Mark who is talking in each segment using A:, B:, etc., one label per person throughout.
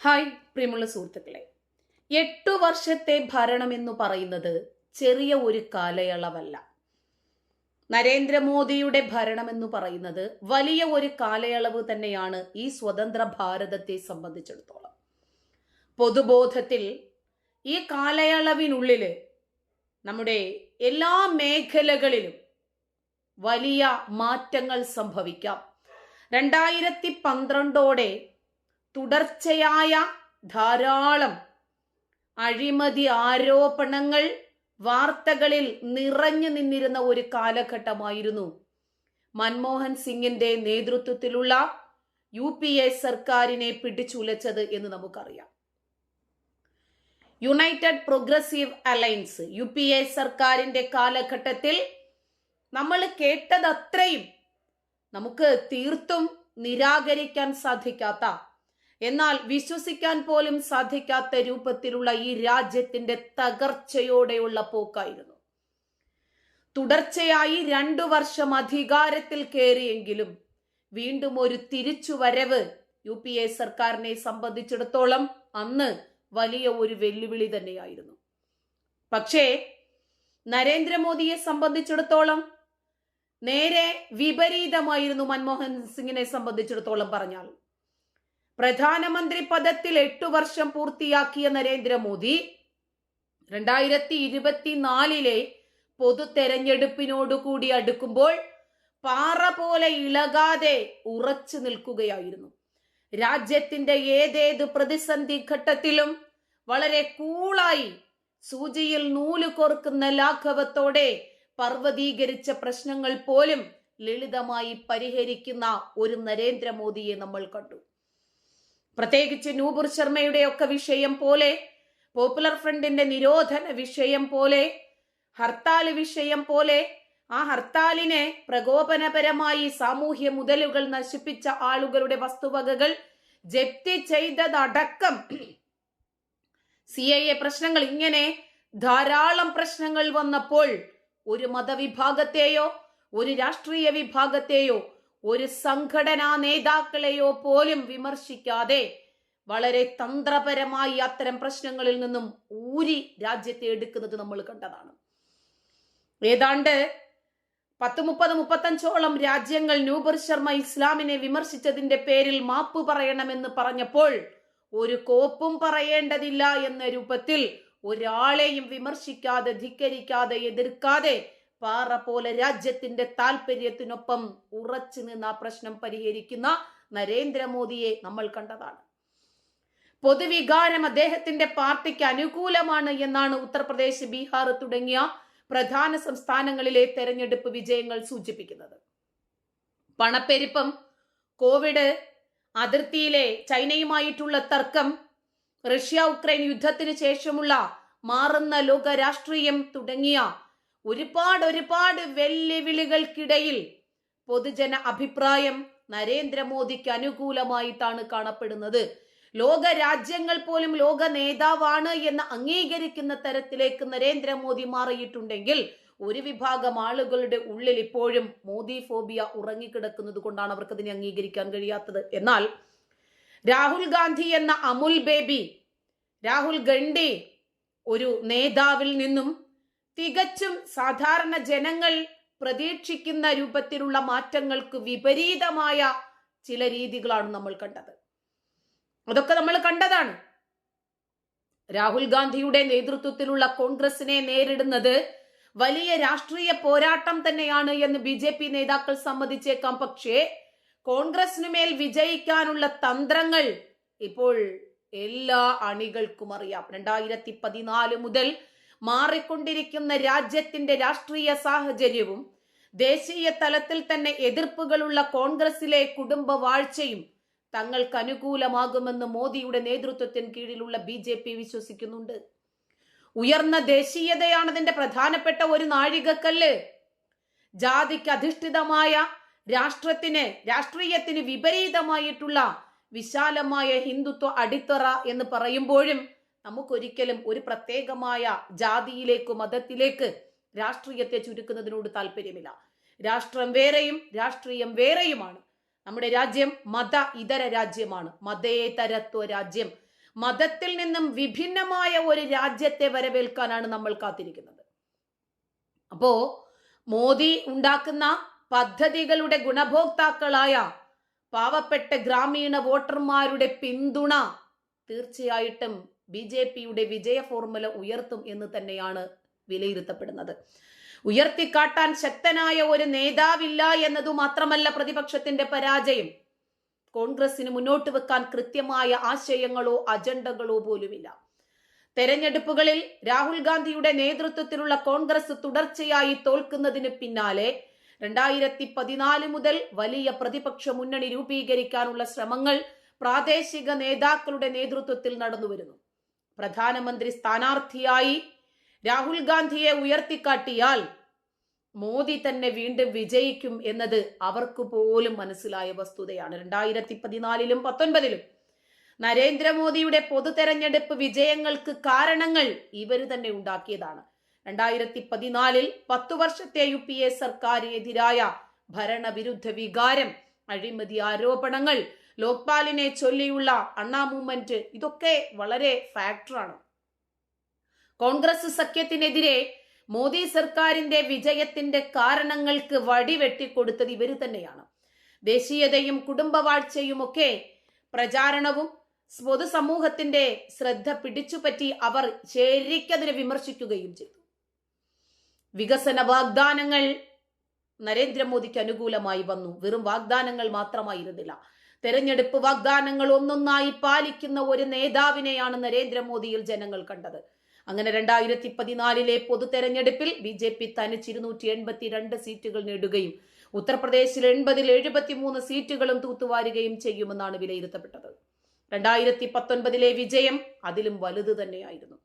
A: Hi പ്രിയമുള്ള സുഹൃത്തുക്കളെ. എട്ടു വർഷത്തെ ഭരണം എന്ന് പറയുന്നത് ചെറിയ ഒരു കാലയളവല്ല. നരേന്ദ്രമോദിയുടെ ഭരണം എന്ന് പറയുന്നത് വലിയ ഒരു കാലയളവ് തന്നെയാണ് ഈ സ്വതന്ത്ര ഭാരതത്തെ സംബന്ധിച്ചിടത്തോളം. പൊതുബോധത്തിൽ ഈ കാലയളവിനുള്ളിൽ നമ്മുടെ എല്ലാ മേഖലകളിലും വലിയ മാറ്റങ്ങൾ സംഭവിക്കാം. രണ്ടായിരത്തി പന്ത്രണ്ടോടെ തുടർച്ചയായ ധാരാളം അഴിമതി ആരോപണങ്ങൾ വാർത്തകളിൽ നിറഞ്ഞു നിന്നിരുന്ന ഒരു കാലഘട്ടമായിരുന്നു മൻമോഹൻ സിംഗിന്റെ നേതൃത്വത്തിലുള്ള യു പി എ സർക്കാരിനെ പിടിച്ചുലച്ചത് എന്ന് നമുക്കറിയാം. United progressive alliance U P A സർക്കാരിന്റെ കാലഘട്ടത്തിൽ നമ്മൾ കേട്ടതത്രയും നമുക്ക് തീർത്തും നിരാകരിക്കാൻ സാധിക്കാത്ത എന്നാൽ വിശ്വസിക്കാൻ പോലും സാധിക്കാത്ത രൂപത്തിലുള്ള ഈ രാജ്യത്തിന്റെ തകർച്ചയോടെയുള്ള പോക്കായിരുന്നു. തുടർച്ചയായി രണ്ടു വർഷം അധികാരത്തിൽ കയറിയെങ്കിലും വീണ്ടും ഒരു തിരിച്ചുവരവ് യു പി എ സർക്കാരിനെ സംബന്ധിച്ചിടത്തോളം അന്ന് വലിയ ഒരു വെല്ലുവിളി തന്നെയായിരുന്നു. പക്ഷേ നരേന്ദ്രമോദിയെ സംബന്ധിച്ചിടത്തോളം നേരെ വിപരീതമായിരുന്നു മൻമോഹൻ സിംഗിനെ സംബന്ധിച്ചിടത്തോളം പറഞ്ഞാൽ. പ്രധാനമന്ത്രി പദത്തിൽ എട്ടു വർഷം പൂർത്തിയാക്കിയ നരേന്ദ്രമോദി രണ്ടായിരത്തി ഇരുപത്തിനാലിലെ പൊതു തെരഞ്ഞെടുപ്പിനോടുകൂടി അടുക്കുമ്പോൾ പാറ പോലെ ഇളകാതെ ഉറച്ചു നിൽക്കുകയായിരുന്നു. രാജ്യത്തിന്റെ ഏതേത് പ്രതിസന്ധി ഘട്ടത്തിലും വളരെ കൂളായി സൂചിയിൽ നൂൽ കോർക്കുന്ന ലാഘവത്തോടെ പർവതീകരിച്ച പ്രശ്നങ്ങൾ പോലും ലളിതമായി പരിഹരിക്കുന്ന ഒരു നരേന്ദ്രമോദിയെ നമ്മൾ കണ്ടു. പ്രത്യേകിച്ച് നൂപുർ ശർമ്മയുടെ ഒക്കെ വിഷയം പോലെ പോപ്പുലർ ഫ്രണ്ടിന്റെ നിരോധന വിഷയം പോലെ ഹർത്താൽ വിഷയം പോലെ ആ ഹർത്താലിനെ പ്രകോപനപരമായി സാമൂഹ്യ മുതലുകൾ നശിപ്പിച്ച ആളുകളുടെ വസ്തുവകകൾ ജപ്തി ചെയ്തതടക്കം സി ഐ എ പ്രശ്നങ്ങൾ ഇങ്ങനെ ധാരാളം പ്രശ്നങ്ങൾ വന്നപ്പോൾ ഒരു മതവിഭാഗത്തെയോ ഒരു രാഷ്ട്രീയ വിഭാഗത്തെയോ ഒരു സംഘടനാ നേതാക്കളെയോ പോലും വിമർശിക്കാതെ വളരെ തന്ത്രപരമായി അത്തരം പ്രശ്നങ്ങളിൽ നിന്നും ഊരി രാജ്യത്തെ എടുക്കുന്നത് നമ്മൾ കണ്ടതാണ്. ഏതാണ്ട് പത്ത് മുപ്പത് മുപ്പത്തഞ്ചോളം രാജ്യങ്ങൾ നൂബർ ശർമ്മ ഇസ്ലാമിനെ വിമർശിച്ചതിന്റെ പേരിൽ മാപ്പ് പറയണമെന്ന് പറഞ്ഞപ്പോൾ ഒരു കോപ്പും പറയേണ്ടതില്ല എന്ന രൂപത്തിൽ ഒരാളെയും വിമർശിക്കാതെ ധിക്കരിക്കാതെ എതിർക്കാതെ പാറ പോലെ രാജ്യത്തിന്റെ താല്പര്യത്തിനൊപ്പം ഉറച്ചു നിന്ന് ആ പ്രശ്നം പരിഹരിക്കുന്ന നരേന്ദ്രമോദിയെ നമ്മൾ കണ്ടതാണ്. പൊതുവികാരം അദ്ദേഹത്തിന്റെ പാർട്ടിക്ക് അനുകൂലമാണ് എന്നാണ് ഉത്തർപ്രദേശ് ബീഹാർ തുടങ്ങിയ പ്രധാന സംസ്ഥാനങ്ങളിലെ തെരഞ്ഞെടുപ്പ് വിജയങ്ങൾ സൂചിപ്പിക്കുന്നത്. പണപ്പെരുപ്പം കോവിഡ് അതിർത്തിയിലെ ചൈനയുമായിട്ടുള്ള തർക്കം റഷ്യ ഉക്രൈൻ യുദ്ധത്തിന് ശേഷമുള്ള മാറുന്ന ലോക രാഷ്ട്രീയം തുടങ്ങിയ ഒരുപാട് ഒരുപാട് വെല്ലുവിളികൾക്കിടയിൽ പൊതുജന അഭിപ്രായം നരേന്ദ്രമോദിക്ക് അനുകൂലമായിട്ടാണ് കാണപ്പെടുന്നത്. ലോക രാജ്യങ്ങൾ പോലും ലോക നേതാവാണ് എന്ന് അംഗീകരിക്കുന്ന തരത്തിലേക്ക് നരേന്ദ്രമോദി മാറിയിട്ടുണ്ടെങ്കിൽ ഒരു വിഭാഗം ആളുകളുടെ ഉള്ളിൽ ഇപ്പോഴും മോദി ഫോബിയ ഉറങ്ങിക്കിടക്കുന്നത് കൊണ്ടാണ് അവർക്ക് അതിനെ അംഗീകരിക്കാൻ കഴിയാത്തത്. എന്നാൽ രാഹുൽ ഗാന്ധി എന്ന അമുൽ ബേബി രാഹുൽ ഗണ്ഡി ഒരു നേതാവിൽ നിന്നും തികച്ചും സാധാരണ ജനങ്ങൾ പ്രതീക്ഷിക്കുന്ന രൂപത്തിലുള്ള മാറ്റങ്ങൾക്ക് വിപരീതമായ ചില രീതികളാണ് നമ്മൾ കണ്ടത്. അതൊക്കെ നമ്മൾ കണ്ടതാണ്. രാഹുൽ ഗാന്ധിയുടെ നേതൃത്വത്തിലുള്ള കോൺഗ്രസിനെ നേരിടുന്നത് വലിയ രാഷ്ട്രീയ പോരാട്ടം തന്നെയാണ് എന്ന് ബി ജെ പി നേതാക്കൾ സമ്മതിച്ചേക്കാം. പക്ഷേ കോൺഗ്രസിനു മേൽ വിജയിക്കാനുള്ള തന്ത്രങ്ങൾ ഇപ്പോൾ എല്ലാ അണികൾക്കും അറിയാം. രണ്ടായിരത്തി പതിനാല് മുതൽ മാറിക്കൊണ്ടിരിക്കുന്ന രാജ്യത്തിന്റെ രാഷ്ട്രീയ സാഹചര്യവും ദേശീയ തലത്തിൽ തന്നെ എതിർപ്പുകളുള്ള കോൺഗ്രസിലെ കുടുംബ വാഴ്ചയും തങ്ങൾക്ക് അനുകൂലമാകുമെന്ന് മോദിയുടെ നേതൃത്വത്തിന് കീഴിലുള്ള ബി ജെ പി വിശ്വസിക്കുന്നുണ്ട്. ഉയർന്ന ദേശീയതയാണ് അതിന്റെ പ്രധാനപ്പെട്ട ഒരു നാഴികക്കല്ല്. ജാതിക്ക് അധിഷ്ഠിതമായ രാഷ്ട്രത്തിന് രാഷ്ട്രീയത്തിന് വിപരീതമായിട്ടുള്ള വിശാലമായ ഹിന്ദുത്വ അടിത്തറ എന്ന് പറയുമ്പോഴും നമുക്കൊരിക്കലും ഒരു പ്രത്യേകമായ ജാതിയിലേക്ക് മതത്തിലേക്ക് രാഷ്ട്രീയത്തെ ചുരുക്കുന്നതിനോട് താല്പര്യമില്ല. രാഷ്ട്രം വേറെയും രാഷ്ട്രീയം വേറെയുമാണ്. നമ്മുടെ രാജ്യം മത ഇതര രാജ്യമാണ്. മതേതരത്വ രാജ്യം. മതത്തിൽ നിന്നും വിഭിന്നമായ ഒരു രാജ്യത്തെ വരവേൽക്കാനാണ് നമ്മൾ കാത്തിരിക്കുന്നത്. അപ്പോ മോദി ഉണ്ടാക്കുന്ന പദ്ധതികളുടെ ഗുണഭോക്താക്കളായ പാവപ്പെട്ട ഗ്രാമീണ വോട്ടർമാരുടെ പിന്തുണ തീർച്ചയായിട്ടും ബി ജെ പിയുടെ വിജയ ഫോർമുല ഉയർത്തും എന്ന് തന്നെയാണ് വിലയിരുത്തപ്പെടുന്നത്. ഉയർത്തിക്കാട്ടാൻ ശക്തനായ ഒരു നേതാവില്ല എന്നതു മാത്രമല്ല പ്രതിപക്ഷത്തിന്റെ പരാജയം. കോൺഗ്രസിന് മുന്നോട്ട് വെക്കാൻ കൃത്യമായ ആശയങ്ങളോ അജണ്ടകളോ പോലുമില്ല. തെരഞ്ഞെടുപ്പുകളിൽ രാഹുൽ ഗാന്ധിയുടെ നേതൃത്വത്തിലുള്ള കോൺഗ്രസ് തുടർച്ചയായി തോൽക്കുന്നതിന് പിന്നാലെ രണ്ടായിരത്തി പതിനാല് മുതൽ വലിയ പ്രതിപക്ഷ മുന്നണി രൂപീകരിക്കാനുള്ള ശ്രമങ്ങൾ പ്രാദേശിക നേതാക്കളുടെ നേതൃത്വത്തിൽ നടന്നുവരുന്നു. പ്രധാനമന്ത്രി സ്ഥാനാർത്ഥിയായി രാഹുൽ ഗാന്ധിയെ ഉയർത്തിക്കാട്ടിയാൽ മോദി തന്നെ വീണ്ടും വിജയിക്കും എന്നത് അവർക്ക് പോലും മനസ്സിലായ വസ്തുതയാണ്. രണ്ടായിരത്തി പതിനാലിലും പത്തൊൻപതിലും നരേന്ദ്രമോദിയുടെ പൊതു തെരഞ്ഞെടുപ്പ് വിജയങ്ങൾക്ക് കാരണങ്ങൾ ഇവർ തന്നെ ഉണ്ടാക്കിയതാണ്. രണ്ടായിരത്തി പതിനാലിൽ പത്തു വർഷത്തെ യു പി എ സർക്കാരിനെതിരായ ഭരണവിരുദ്ധ വികാരം അഴിമതി ആരോപണങ്ങൾ ലോക്പാലിനെ ചൊല്ലിയുള്ള അണ്ണാ മൂവ്മെന്റ് ഇതൊക്കെ വളരെ ഫാക്ടറാണ് കോൺഗ്രസ് സഖ്യത്തിനെതിരെ മോദി സർക്കാരിന്റെ വിജയത്തിന്റെ കാരണങ്ങൾക്ക് വടിവെട്ടിക്കൊടുത്തത് ഇവർ തന്നെയാണ്. ദേശീയതയും കുടുംബവാഴ്ചയും ഒക്കെ പ്രചാരണവും പൊതുസമൂഹത്തിന്റെ ശ്രദ്ധ പിടിച്ചുപറ്റി അവർ ശരിക്കതിനെ വിമർശിക്കുകയും ചെയ്തു. വികസന വാഗ്ദാനങ്ങൾ നരേന്ദ്രമോദിക്ക് അനുകൂലമായി വന്നു. വെറും വാഗ്ദാനങ്ങൾ മാത്രമായിരുന്നില്ല. തെരഞ്ഞെടുപ്പ് വാഗ്ദാനങ്ങൾ ഒന്നൊന്നായി പാലിക്കുന്ന ഒരു നേതാവിനെയാണ് നരേന്ദ്രമോദിയിൽ ജനങ്ങൾ കണ്ടത്. അങ്ങനെ രണ്ടായിരത്തി പതിനാലിലെ പൊതു തെരഞ്ഞെടുപ്പിൽ ബി ജെ പി തനിച്ച് ഇരുന്നൂറ്റി എൺപത്തിരണ്ട് സീറ്റുകൾ നേടുകയും ഉത്തർപ്രദേശിൽ എൺപതിൽ എഴുപത്തിമൂന്ന് സീറ്റുകളും തൂത്തുവാരുകയും ചെയ്യുമെന്നാണ് വിലയിരുത്തപ്പെട്ടത്. രണ്ടായിരത്തി പത്തൊൻപതിലെ വിജയം അതിലും വലുത് തന്നെയായിരുന്നു.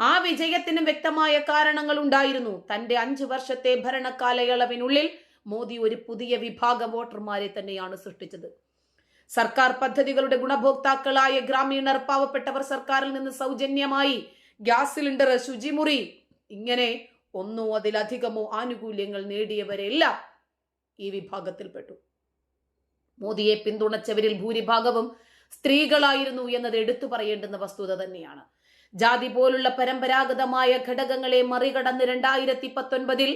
A: ആ വിജയത്തിനും വ്യക്തമായ കാരണങ്ങൾ ഉണ്ടായിരുന്നു. തന്റെ അഞ്ചു വർഷത്തെ ഭരണകാലയളവിനുള്ളിൽ മോദി ഒരു പുതിയ വിഭാഗം വോട്ടർമാരെ തന്നെയാണ് സൃഷ്ടിച്ചത്. സർക്കാർ പദ്ധതികളുടെ ഗുണഭോക്താക്കളായ ഗ്രാമീണർ പാവപ്പെട്ടവർ സർക്കാരിൽ നിന്ന് സൗജന്യമായി ഗ്യാസ് സിലിണ്ടർ ശുചിമുറി ഇങ്ങനെ ഒന്നോ അതിലധികമോ ആനുകൂല്യങ്ങൾ നേടിയവരെല്ലാം ഈ വിഭാഗത്തിൽപ്പെട്ടു. മോദിയെ പിന്തുണച്ചവരിൽ ഭൂരിഭാഗവും സ്ത്രീകളായിരുന്നു എന്നത് എടുത്തു പറയേണ്ടുന്ന വസ്തുത തന്നെയാണ്. ജാതി പോലുള്ള പരമ്പരാഗതമായ ഘടകങ്ങളെ മറികടന്ന് രണ്ടായിരത്തി പത്തൊൻപതിൽ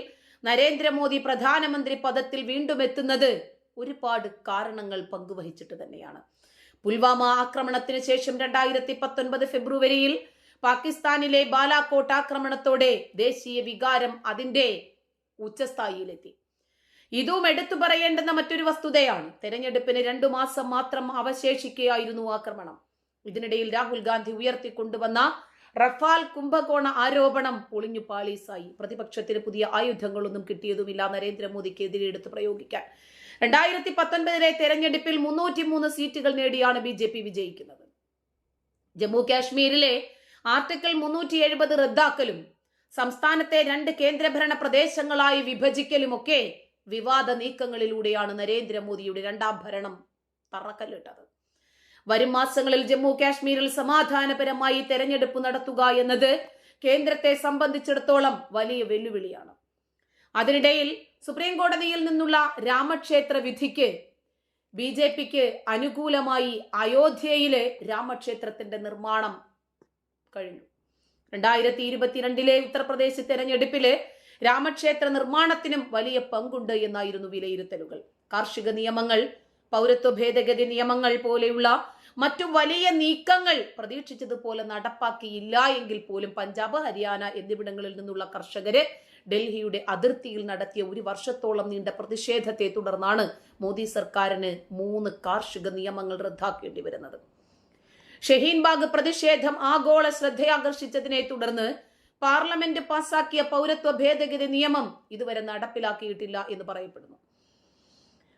A: നരേന്ദ്രമോദി പ്രധാനമന്ത്രി പദത്തിൽ വീണ്ടും എത്തുന്നത് ഒരുപാട് കാരണങ്ങൾ പങ്കുവഹിച്ചിട്ട് തന്നെയാണ്. പുൽവാമ ആക്രമണത്തിന് ശേഷം രണ്ടായിരത്തി പത്തൊൻപത് ഫെബ്രുവരിയിൽ പാകിസ്ഥാനിലെ ബാലാക്കോട്ട് ആക്രമണത്തോടെ ദേശീയ വികാരം അതിന്റെ ഉച്ചസ്ഥായിയിലെത്തി. ഇതും എടുത്തു പറയേണ്ടുന്ന മറ്റൊരു വസ്തുതയാണ്. തെരഞ്ഞെടുപ്പിന് രണ്ടു മാസം മാത്രം അവശേഷിക്കുകയായിരുന്നു ആക്രമണം. ഇതിനിടയിൽ രാഹുൽ ഗാന്ധി ഉയർത്തിക്കൊണ്ടുവന്ന റഫാൽ കുംഭകോണ ആരോപണം പൊളിഞ്ഞു പാളീസായി. പ്രതിപക്ഷത്തിന് പുതിയ ആയുധങ്ങളൊന്നും കിട്ടിയതുമില്ല നരേന്ദ്രമോദിക്കെതിരെ എടുത്ത് പ്രയോഗിക്കാൻ. രണ്ടായിരത്തി പത്തൊൻപതിലെ തെരഞ്ഞെടുപ്പിൽ മുന്നൂറ്റി മൂന്ന് സീറ്റുകൾ നേടിയാണ് ബി ജെ പി വിജയിക്കുന്നത്. ജമ്മു കാശ്മീരിലെ ആർട്ടിക്കിൾ മുന്നൂറ്റി എഴുപത് റദ്ദാക്കലും സംസ്ഥാനത്തെ രണ്ട് കേന്ദ്രഭരണ പ്രദേശങ്ങളായി വിഭജിക്കലുമൊക്കെ വിവാദ നീക്കങ്ങളിലൂടെയാണ് നരേന്ദ്രമോദിയുടെ രണ്ടാം ഭരണം തറക്കല്ലിട്ടത്. വരും മാസങ്ങളിൽ ജമ്മു കാശ്മീരിൽ സമാധാനപരമായി തെരഞ്ഞെടുപ്പ് നടത്തുക എന്നത് കേന്ദ്രത്തെ സംബന്ധിച്ചിടത്തോളം വലിയ വെല്ലുവിളിയാണ്. അതിനിടയിൽ സുപ്രീം കോടതിയിൽ നിന്നുള്ള രാമക്ഷേത്ര വിധിക്ക് ബി ജെ പിക്ക് അനുകൂലമായി അയോധ്യയിലെ രാമക്ഷേത്രത്തിന്റെ നിർമ്മാണം കഴിഞ്ഞു. രണ്ടായിരത്തി ഇരുപത്തിരണ്ടിലെ ഉത്തർപ്രദേശ് തെരഞ്ഞെടുപ്പിൽ രാമക്ഷേത്ര നിർമ്മാണത്തിനും വലിയ പങ്കുണ്ട് എന്നായിരുന്നു വിലയിരുത്തലുകൾ. കാർഷിക നിയമങ്ങൾ പൗരത്വ ഭേദഗതി നിയമങ്ങൾ പോലെയുള്ള മറ്റു വലിയ നീക്കങ്ങൾ പ്രതീക്ഷിച്ചതുപോലെ നടപ്പാക്കിയില്ല എങ്കിൽ പോലും പഞ്ചാബ് ഹരിയാന എന്നിവിടങ്ങളിൽ നിന്നുള്ള കർഷകര് ഡൽഹിയുടെ അതിർത്തിയിൽ നടത്തിയ ഒരു വർഷത്തോളം നീണ്ട പ്രതിഷേധത്തെ തുടർന്നാണ് മോദി സർക്കാരിന് മൂന്ന് കാർഷിക നിയമങ്ങൾ റദ്ദാക്കേണ്ടി വരുന്നത്. ഷഹീൻബാഗ് പ്രതിഷേധം ആഗോള ശ്രദ്ധയാകർഷിച്ചതിനെ തുടർന്ന് പാർലമെന്റ് പാസാക്കിയ പൗരത്വ ഭേദഗതി നിയമം ഇതുവരെ നടപ്പിലാക്കിയിട്ടില്ല എന്ന് പറയപ്പെടുന്നു.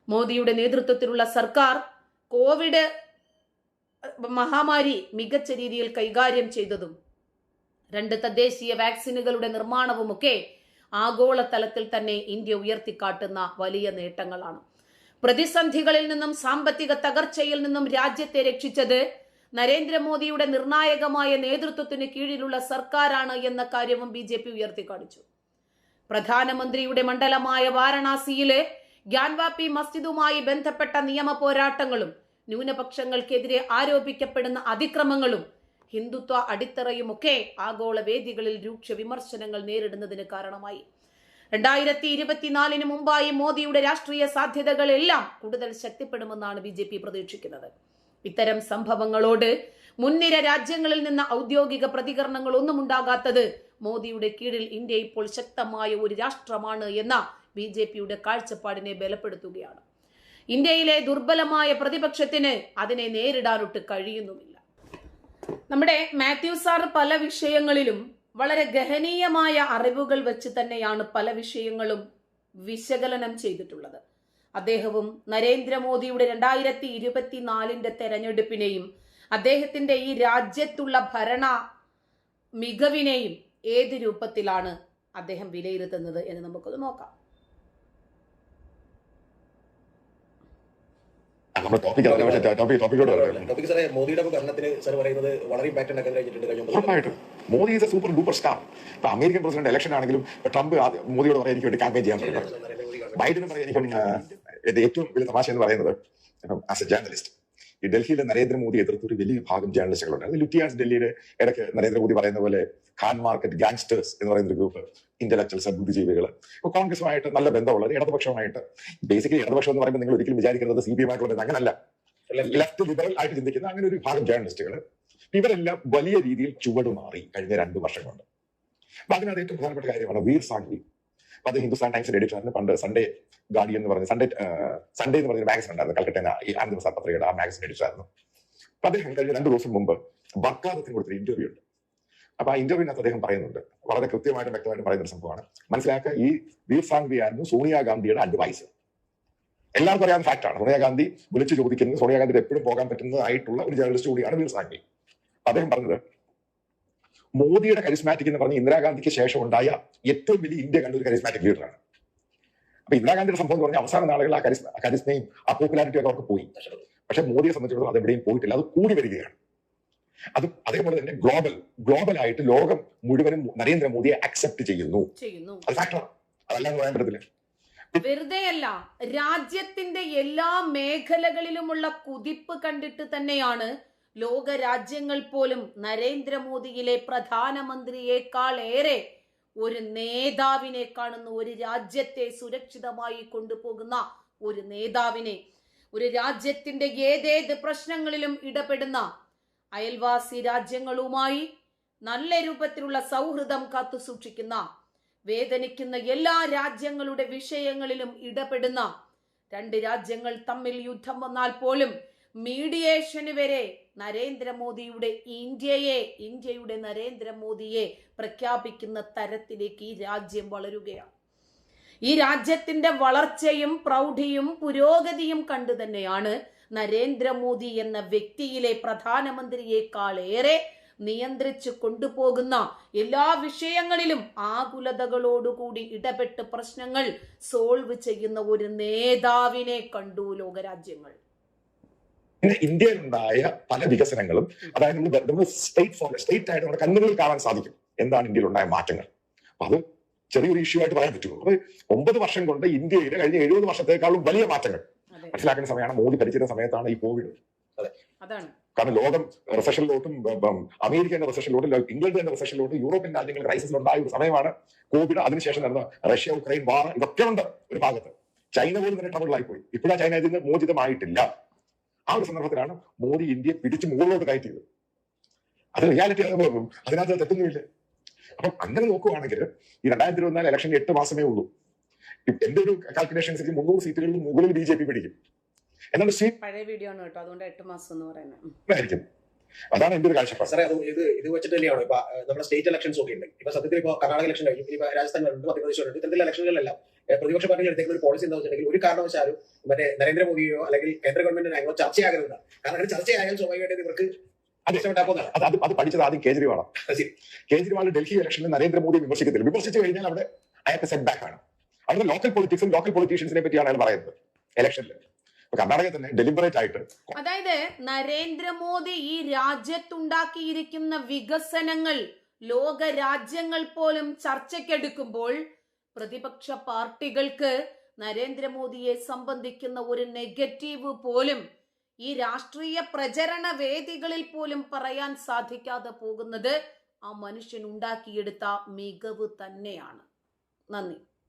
A: മോദിയുടെ നേതൃത്വത്തിലുള്ള സർക്കാർ കോവിഡ് മഹാമാരി മികച്ച രീതിയിൽ കൈകാര്യം ചെയ്തതും രണ്ട് തദ്ദേശീയ വാക്സിനുകളുടെ നിർമ്മാണവുമൊക്കെ ആഗോളതലത്തിൽ തന്നെ ഇന്ത്യ ഉയർത്തിക്കാട്ടുന്ന വലിയ നേട്ടങ്ങളാണ്. പ്രതിസന്ധികളിൽ നിന്നും സാമ്പത്തിക തകർച്ചയിൽ നിന്നും രാജ്യത്തെ രക്ഷിച്ചത് നരേന്ദ്രമോദിയുടെ നിർണായകമായ നേതൃത്വത്തിന് കീഴിലുള്ള സർക്കാരാണ് എന്ന കാര്യവും ബി ജെ പി ഉയർത്തിക്കാണിച്ചു. പ്രധാനമന്ത്രിയുടെ മണ്ഡലമായ വാരണാസിയിലെ ഗ്യാൻവാപ്പി മസ്ജിദുമായി ബന്ധപ്പെട്ട നിയമ പോരാട്ടങ്ങളും ന്യൂനപക്ഷങ്ങൾക്കെതിരെ ആരോപിക്കപ്പെടുന്ന അതിക്രമങ്ങളും ഹിന്ദുത്വ അടിത്തറയുമൊക്കെ ആഗോള വേദികളിൽ രൂക്ഷ വിമർശനങ്ങൾ നേരിടുന്നതിന് കാരണമായി. രണ്ടായിരത്തി ഇരുപത്തിനാലിന് മുമ്പായി മോദിയുടെ രാഷ്ട്രീയ സാധ്യതകളെല്ലാം കൂടുതൽ ശക്തിപ്പെടുമെന്നാണ് ബി ജെ പി പ്രതീക്ഷിക്കുന്നത്. ഇത്തരം സംഭവങ്ങളോട് മുൻനിര രാജ്യങ്ങളിൽ നിന്ന് ഔദ്യോഗിക പ്രതികരണങ്ങൾ ഒന്നും ഉണ്ടാകാത്തത് മോദിയുടെ കീഴിൽ ഇന്ത്യ ഇപ്പോൾ ശക്തമായ ഒരു രാഷ്ട്രമാണ് എന്ന ബി ജെ പിയുടെ കാഴ്ചപ്പാടിനെ ബലപ്പെടുത്തുകയാണ്. ഇന്ത്യയിലെ ദുർബലമായ പ്രതിപക്ഷത്തിന് അതിനെ നേരിടാനൊട്ട് കഴിയുന്നുമില്ല. നമ്മുടെ മാത്യു സാർ പല വിഷയങ്ങളിലും വളരെ ഗഹനീയമായ അറിവുകൾ വെച്ച് തന്നെയാണ് പല വിഷയങ്ങളും വിശകലനം ചെയ്തിട്ടുള്ളത്. അദ്ദേഹവും നരേന്ദ്രമോദിയുടെ രണ്ടായിരത്തി ഇരുപത്തിനാലിന്റെ തെരഞ്ഞെടുപ്പിനെയും അദ്ദേഹത്തിന്റെ ഈ രാജ്യത്തുള്ള ഭരണ മികവിനെയും ഏത് രൂപത്തിലാണ് അദ്ദേഹം വിലയിരുത്തുന്നത് എന്ന് നമുക്കത് നോക്കാം
B: നമ്മുടെ ടോപ്പിക് അതല്ല പക്ഷേ ടോപ്പിക് ടോപ്പിക്കോട് പറയാം
C: ടോപ്പിക് സാറേ മോദിയുടെ ഭരണത്തിന് സാർ പറയുന്നത് വളരെ ഇമ്പാക്ട് ഉണ്ടാക്കാൻ കഴിഞ്ഞിട്ടുണ്ട് കഴിഞ്ഞ ഒമ്പത്
B: ഉറപ്പായിട്ടും Modi is a super duper star ഇപ്പൊ അമേരിക്കൻ പ്രസിഡന്റ് ഇലക്ഷൻ ആണെങ്കിലും ട്രംപ് മോദിയോട് പറയാൻ എനിക്ക് വേണ്ടി ക്യാമ്പയിൻ ചെയ്യാൻ തുടങ്ങി. ബൈഡനും പറയാൻ എനിക്ക് ഏറ്റവും വലിയ തമാശ എന്ന് പറയുന്നത് ആസ് എ ജേർണലിസ്റ്റ് ഈ ഡൽഹിയിലെ നരേന്ദ്രമോദി എതിർത്ത് ഒരു വലിയ ഭാഗം ജേർണലിസ്റ്റുകളുണ്ട്. അത് ലുറ്റിയാൻസ് ഡൽഹിയിലെ ഇടയ്ക്ക് നരേന്ദ്രമോദി പറയുന്ന പോലെ ഖാൻ മാർക്കറ്റ് ഗാങ്സ്റ്റേഴ്സ് എന്ന് പറയുന്ന ഒരു ഗ്രൂപ്പ് ഇന്റലക്ച്വൽസ് ബുദ്ധിജീവികൾ. ഇപ്പൊ കോൺഗ്രസുമായിട്ട് നല്ല ബന്ധമുള്ളത് ഇടതുപക്ഷമായിട്ട് ബേസിക്കലി ഇടതുപക്ഷം എന്ന് പറയുമ്പോൾ നിങ്ങൾ ഒരിക്കലും വിചാരിക്കുന്നത് സി പി എമ്മായിട്ടുള്ള അങ്ങനല്ല. ലെഫ്റ്റ് ലിബറൽ ആയിട്ട് ചിന്തിക്കുന്ന അങ്ങനെ ഒരു ഭാഗം ജേർണലിസ്റ്റുകൾ ഇവരെല്ലാം വലിയ രീതിയിൽ ചുവടുമാറി കഴിഞ്ഞ രണ്ടു വർഷം കൊണ്ട് അപ്പൊ അതിനകത്ത് ഏറ്റവും പ്രധാനപ്പെട്ട കാര്യമാണ് വീർ അപ്പൊ അത് ഹിന്ദുസ്ഥാൻ ടൈംസിന്റെ എഡിറ്ററിന് പണ്ട് സൺഡേ ഗാഡി എന്ന് പറഞ്ഞ സൺഡേ സൺഡേ എന്ന് പറഞ്ഞ മാഗസിൻ ഉണ്ടായിരുന്നു. കൽക്കട്ട ഈ ആനന്ദ പ്രസാദ് പത്രികയുടെ ആ മാഗസിൻ എഡിറ്റർ ആയിരുന്നു. അപ്പൊ അദ്ദേഹം കഴിഞ്ഞ രണ്ടു ദിവസം മുമ്പ് ബർക്കാദത്തിന് കൊടുത്തൊരു ഇന്റർവ്യൂ ഉണ്ട്. അപ്പൊ ആ ഇന്റർവ്യൂവിനകത്ത് അദ്ദേഹം പറയുന്നുണ്ട്. വളരെ കൃത്യമായിട്ടും വ്യക്തമായിട്ടും പറയുന്ന ഒരു സംഭവമാണ്. മനസ്സിലാക്കുക ഈ വീർ സാങ്വി ആയിരുന്നു സോണിയാഗാന്ധിയുടെ അഡ്വൈസർ എല്ലാവർക്കും അറിയാവുന്ന ഫാക്ടാണ് സോണിയാഗാന്ധി വിളിച്ചു ചോദിക്കുന്നത് സോണിയാഗാന്ധിയുടെ എപ്പോഴും പോകാൻ പറ്റുന്നതായിട്ടുള്ള ഒരു ജേർണലിസ്റ്റ് കൂടിയാണ് വീർ സാങ്വി അദ്ദേഹം പറഞ്ഞത് മോദിയുടെ കരിസ്മാറ്റിക് എന്ന് പറഞ്ഞ ഇന്ദിരാഗാന്ധിക്ക് ശേഷം ഉണ്ടായ ഏറ്റവും വലിയ ഇന്ത്യ കണ്ട ഒരു കരിസ്മാറ്റിക് ലീഡറാണ് അപ്പൊ ഇന്ദിരാഗാന്ധിയുടെ സംഭവം എന്ന് പറഞ്ഞാൽ അവസാന നാളുകളിൽ ആ കരിസ്മ കരിസ്മയും ആ പോപ്പുലാരിറ്റിയും ഒക്കെ അവർക്ക് പോയി. പക്ഷെ മോദിയെ സംബന്ധിച്ചിടത്തോളം അത് എവിടെയും പോയിട്ടില്ല. അത് കൂടി വരികയാണ്. അത് അതേപോലെ തന്നെ ഗ്ലോബൽ ഗ്ലോബൽ ആയിട്ട് ലോകം മുഴുവനും നരേന്ദ്രമോദിയെ അക്സെപ്റ്റ് ചെയ്യുന്നു.
A: ചെയ്യുന്നു.
B: അത് ഫാക്ടറാണ് അതല്ലാന്ന് പറയാൻ പറ്റത്തില്ല.
A: വെറുതെയല്ല രാജ്യത്തിന്റെ എല്ലാ മേഖലകളിലുമുള്ള കുതിപ്പ് കണ്ടിട്ട് തന്നെയാണ് ലോക രാജ്യങ്ങൾ പോലും നരേന്ദ്രമോദിയിലെ പ്രധാനമന്ത്രിയേക്കാൾ ഏറെ ഒരു നേതാവിനെ കാണുന്ന ഒരു രാജ്യത്തെ സുരക്ഷിതമായി കൊണ്ടുപോകുന്ന ഒരു നേതാവിനെ ഒരു രാജ്യത്തിന്റെ ഏതേത് പ്രശ്നങ്ങളിലും ഇടപെടുന്ന അയൽവാസി രാജ്യങ്ങളുമായി നല്ല രൂപത്തിലുള്ള സൗഹൃദം കാത്തു സൂക്ഷിക്കുന്ന വേദനിക്കുന്ന എല്ലാ രാജ്യങ്ങളുടെ വിഷയങ്ങളിലും ഇടപെടുന്ന രണ്ട് രാജ്യങ്ങൾ തമ്മിൽ യുദ്ധം വന്നാൽ പോലും മീഡിയേഷന് വരെ നരേന്ദ്രമോദിയുടെ ഇന്ത്യയെ ഇന്ത്യയുടെ നരേന്ദ്രമോദിയെ പ്രഖ്യാപിക്കുന്ന തരത്തിലേക്ക് ഈ രാജ്യം വളരുകയാണ്. ഈ രാജ്യത്തിന്റെ വളർച്ചയും പ്രൗഢിയും പുരോഗതിയും കണ്ടു തന്നെയാണ് നരേന്ദ്രമോദി എന്ന വ്യക്തിയിലെ പ്രധാനമന്ത്രിയേക്കാളേറെ നിയന്ത്രിച്ചു കൊണ്ടുപോകുന്ന എല്ലാ വിഷയങ്ങളിലും ആകുലതകളോടുകൂടി ഇടപെട്ട് പ്രശ്നങ്ങൾ സോൾവ് ചെയ്യുന്ന ഒരു നേതാവിനെ കണ്ടു ലോകരാജ്യങ്ങൾ.
B: പിന്നെ ഇന്ത്യയിലുണ്ടായ പല വികസനങ്ങളും അതായത് നമ്മൾ നമ്മൾ സ്റ്റേറ്റ് ഫോർ സ്റ്റേറ്റ് ആയിട്ട് നമ്മുടെ കണ്ണുകളിൽ കാണാൻ സാധിക്കും. എന്താണ് ഇന്ത്യയിൽ ഉണ്ടായ മാറ്റങ്ങൾ? അപ്പൊ അത് ചെറിയൊരു ഇഷ്യൂ ആയിട്ട് പറയാൻ പറ്റുള്ളൂ. അപ്പൊ ഒമ്പത് വർഷം കൊണ്ട് ഇന്ത്യയിലെ കഴിഞ്ഞ എഴുപത് വർഷത്തേക്കാളും വലിയ മാറ്റങ്ങൾ.
A: അതെ.
B: മനസ്സിലാക്കുന്ന സമയമാണ് മോദി ഭരിച്ചിരുന്ന സമയത്താണ് ഈ കോവിഡ്
A: അതാണ്.
B: കാരണം ലോകം റിസഷനിലോട്ടും അമേരിക്കന്റെ റിസഷനിലോട്ടും ഇംഗ്ലണ്ടിന്റെ റിസഷനിലോട്ടും യൂറോപ്യൻ രാജ്യങ്ങൾ ക്രൈസിസിലുണ്ടായ ഒരു സമയമാണ് കോവിഡ് അതിനുശേഷം നടന്ന റഷ്യ ഉക്രൈൻ വാർ ഇതൊക്കെ ഉണ്ട് ഒരു ഭാഗത്ത്. ചൈന പോലും തന്നെ ട്രബിളായി പോയി. ഇപ്പോഴാ ചൈന ഇതിൽ നിന്ന് മോചിതമായിട്ടില്ല. ആ ഒരു സന്ദർഭത്തിലാണ് മോദി ഇന്ത്യയെ പിടിച്ച് മുകളിലോട്ട് കയറ്റിയത്. അത് റിയാലിറ്റി അതിനകത്ത് തെറ്റൊന്നുമില്ല. അപ്പം അങ്ങനെ നോക്കുവാണെങ്കിൽ ഈ രണ്ടായിരത്തി ഇരുപത്തിനാല് ഇലക്ഷൻ എട്ട് മാസമേ ഉള്ളൂ. എന്റെ ഒരു കാൽക്കുലേഷൻ അനുസരിച്ച് മുന്നൂറ് സീറ്റുകളിൽ മുകളിൽ ബി ജെ പി പിടിക്കും. എന്നാണ്
A: പഴയ വീഡിയോ ആണ് കേട്ടോ. അതുകൊണ്ട് എട്ട് മാസം എന്ന് പറയുന്നത്.
B: അതാണ് എന്റെ ഒരു കാഴ്ചപ്പാട്.
C: സാറേ അത് ഇത് ഇത് വെച്ചിട്ട് തന്നെയാണ്? ഇപ്പൊ നമ്മുടെ സ്റ്റേറ്റ് ഇലക്ഷൻസ് ഒക്കെ ഉണ്ട്. ഇപ്പൊ സത്യത്തിൽ ഇപ്പൊ കർണാടക ഇലക്ഷൻ കഴിഞ്ഞു. ഇനി രാജസ്ഥാൻ ഉണ്ട് മധ്യപ്രദേശ് ഉണ്ട് ഇത്തരത്തിലുള്ള ഇലക്ഷനുകളിലെല്ലാം പ്രതിപക്ഷ പാർട്ടി എടുത്തേക്കുന്ന ഒരു പോളിസി എന്താ വെച്ചിട്ടുണ്ടെങ്കിൽ ഒരു കാരണവശാലും മറ്റേ നരേന്ദ്രമോദിയോ അല്ലെങ്കിൽ കേന്ദ്ര ഗവൺമെന്റിനോ അങ്ങോ ചർച്ചയാകരുതാണ് കാരണം അങ്ങനെ ചർച്ചയായാൽ സ്വാഭാവികമായിട്ട് ഇവർക്ക്
B: അത് അത് പഠിച്ചത് ആദ്യം കേജ്രിവാളാണ്. കേജ്രിവാൾ ഡൽഹി ഇലക്ഷനിൽ നരേന്ദ്രമോദി വിമർശിക്കത്തില്ല. വിമർശിച്ചു കഴിഞ്ഞാൽ അവിടെ അയാൾക്ക് സെറ്റ് ബാക്ക് ആണ് അവിടെ ലോക്കൽ പൊളിറ്റിക്സും ലോക്കൽ പൊളിറ്റീഷ്യൻസിനെ പറ്റിയാണ് അയാൾ പറയുന്നത്. ഇലക്ഷനിൽ കർണാടകയിൽ തന്നെ ഡെലിബറേറ്റ് ആയിട്ട്
A: അതായത് നരേന്ദ്രമോദി ഈ രാജ്യത്തുണ്ടാക്കിയിരിക്കുന്ന വികസനങ്ങൾ ലോക രാജ്യങ്ങൾ പോലും ചർച്ചയ്ക്കെടുക്കുമ്പോൾ പ്രതിപക്ഷ പാർട്ടികൾക്ക് നരേന്ദ്രമോദിയെ സംബന്ധിക്കുന്ന ഒരു നെഗറ്റീവ് പോലും ഈ രാഷ്ട്രീയ പ്രചരണ വേദികളിൽ പോലും പറയാൻ സാധിക്കാതെ പോകുന്നത് ആ മനുഷ്യൻ ഉണ്ടാക്കിയെടുത്ത മികവ് തന്നെയാണ്. നന്ദി.